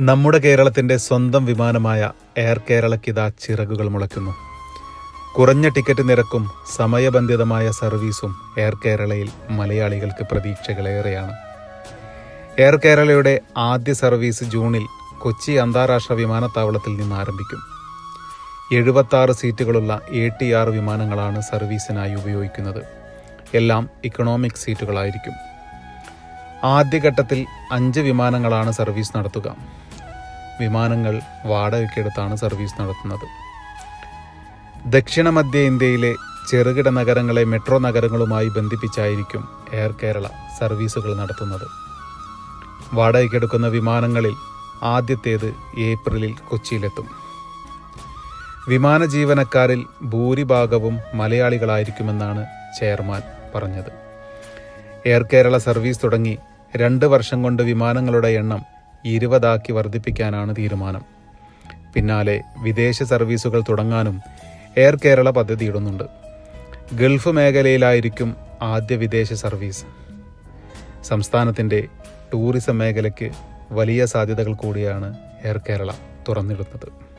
നമ്മുടെ കേരളത്തിന്റെ സ്വന്തം വിമാനമായ എയർ കേരളയ്ക്കിതാ ചിറകുകൾ മുളയ്ക്കുന്നു. കുറഞ്ഞ ടിക്കറ്റ് നിരക്കും സമയബന്ധിതമായ സർവീസും എയർ കേരളയിൽ മലയാളികൾക്ക് പ്രതീക്ഷകളേറെയാണ്. എയർ കേരളയുടെ ആദ്യ സർവീസ് ജൂണിൽ കൊച്ചി അന്താരാഷ്ട്ര വിമാനത്താവളത്തിൽ നിന്ന് ആരംഭിക്കും. എഴുപത്താറ് സീറ്റുകളുള്ള എ ടി ആർ വിമാനങ്ങളാണ് സർവീസിനായി ഉപയോഗിക്കുന്നത്. എല്ലാം ഇക്കണോമിക് സീറ്റുകളായിരിക്കും ആദ്യഘട്ടത്തിൽ അഞ്ച് വിമാനങ്ങളാണ് സർവീസ് നടത്തുക. വിമാനങ്ങൾ വാടകയ്ക്കെടുത്താണ് സർവീസ് നടത്തുന്നത്. ദക്ഷിണ മധ്യ ഇന്ത്യയിലെ ചെറുകിട നഗരങ്ങളെ മെട്രോ നഗരങ്ങളുമായി ബന്ധിപ്പിച്ചായിരിക്കും എയർ കേരള സർവീസുകൾ നടത്തുന്നത്. വാടകയ്ക്കെടുക്കുന്ന വിമാനങ്ങളിൽ ആദ്യത്തേത് ഏപ്രിലിൽ കൊച്ചിയിലെത്തും. വിമാന ജീവനക്കാരിൽ ഭൂരിഭാഗവും മലയാളികളായിരിക്കുമെന്നാണ് ചെയർമാൻ പറഞ്ഞത്. എയർ കേരള സർവീസ് തുടങ്ങി രണ്ട് വർഷം കൊണ്ട് വിമാനങ്ങളുടെ എണ്ണം ഇരുപതാക്കി വർദ്ധിപ്പിക്കാനാണ് തീരുമാനം. പിന്നാലെ വിദേശ സർവീസുകൾ തുടങ്ങാനും എയർ കേരള പദ്ധതിയിടുന്നുണ്ട്. ഗൾഫ് മേഖലയിലായിരിക്കും ആദ്യ വിദേശ സർവീസ്. സംസ്ഥാനത്തിന്റെ ടൂറിസം മേഖലയ്ക്ക് വലിയ സാധ്യതകൾ കൂടിയാണ് എയർ കേരള തുറന്നിടുന്നത്.